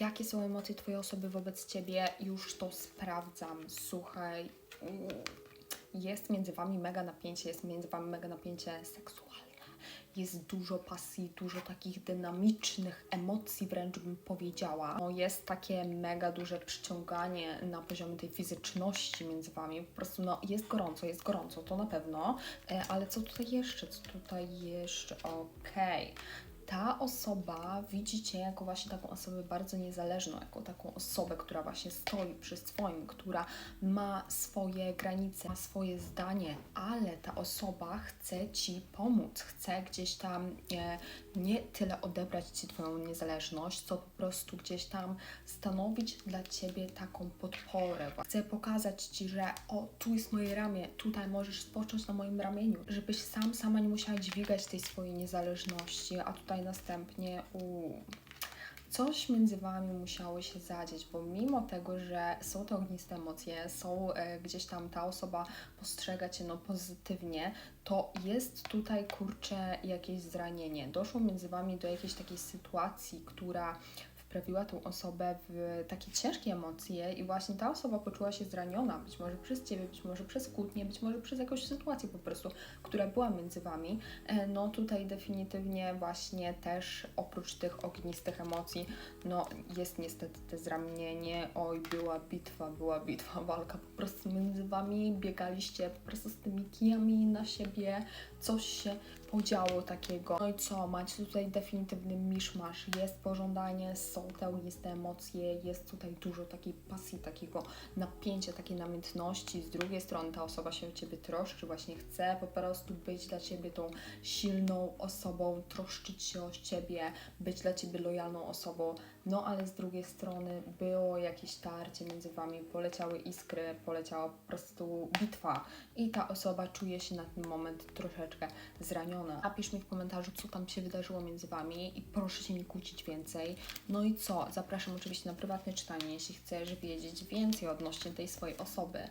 jakie są emocje Twojej osoby wobec Ciebie, już to sprawdzam. Słuchaj, mm, jest między Wami mega napięcie, jest między Wami mega napięcie seksualne. Jest dużo pasji, dużo takich dynamicznych emocji, wręcz bym powiedziała. No, jest takie mega duże przyciąganie na poziomie tej fizyczności między Wami. Po prostu no, jest gorąco, jest gorąco, to na pewno. E, ale co tutaj jeszcze? Co tutaj jeszcze? Okej ta osoba widzi Cię jako właśnie taką osobę bardzo niezależną, jako taką osobę, która właśnie stoi przy swoim, która ma swoje granice, ma swoje zdanie, ale ta osoba chce Ci pomóc, chce gdzieś tam e, nie tyle odebrać Ci Twoją niezależność, co po prostu gdzieś tam stanowić dla Ciebie taką podporę. Chce pokazać Ci, że o, tu jest moje ramię, tutaj możesz spocząć na moim ramieniu, żebyś sam, sama nie musiała dźwigać tej swojej niezależności, a tutaj następnie u coś między Wami musiało się zadzieć, bo mimo tego, że są te ogniste emocje, są e, gdzieś tam ta osoba postrzega Cię no, pozytywnie, to jest tutaj kurczę jakieś zranienie. Doszło między Wami do jakiejś takiej sytuacji, która wprawiła tą osobę w takie ciężkie emocje i właśnie ta osoba poczuła się zraniona, być może przez Ciebie, być może przez kłótnię, być może przez jakąś sytuację po prostu, która była między Wami. E, No tutaj definitywnie właśnie też oprócz tych ognistych emocji, no jest niestety te zranienie, oj była bitwa, była bitwa, walka po prostu między Wami, biegaliście po prostu z tymi kijami na siebie, coś się podziało takiego. No i co, macie tutaj definitywny miszmasz, jest pożądanie, są te ogniste emocje, jest tutaj dużo takiej pasji, takiego napięcia, takiej namiętności. Z drugiej strony ta osoba się o Ciebie troszczy, właśnie chce po prostu być dla Ciebie tą silną osobą, troszczyć się o Ciebie, być dla Ciebie lojalną osobą. No ale z drugiej strony było jakieś tarcie między Wami, poleciały iskry, poleciała po prostu bitwa i ta osoba czuje się na ten moment troszeczkę zraniona. Napisz mi w komentarzu, co tam się wydarzyło między Wami i proszę się nie kłócić więcej. No co? Zapraszam oczywiście na prywatne czytanie, jeśli chcesz wiedzieć więcej odnośnie tej swojej osoby.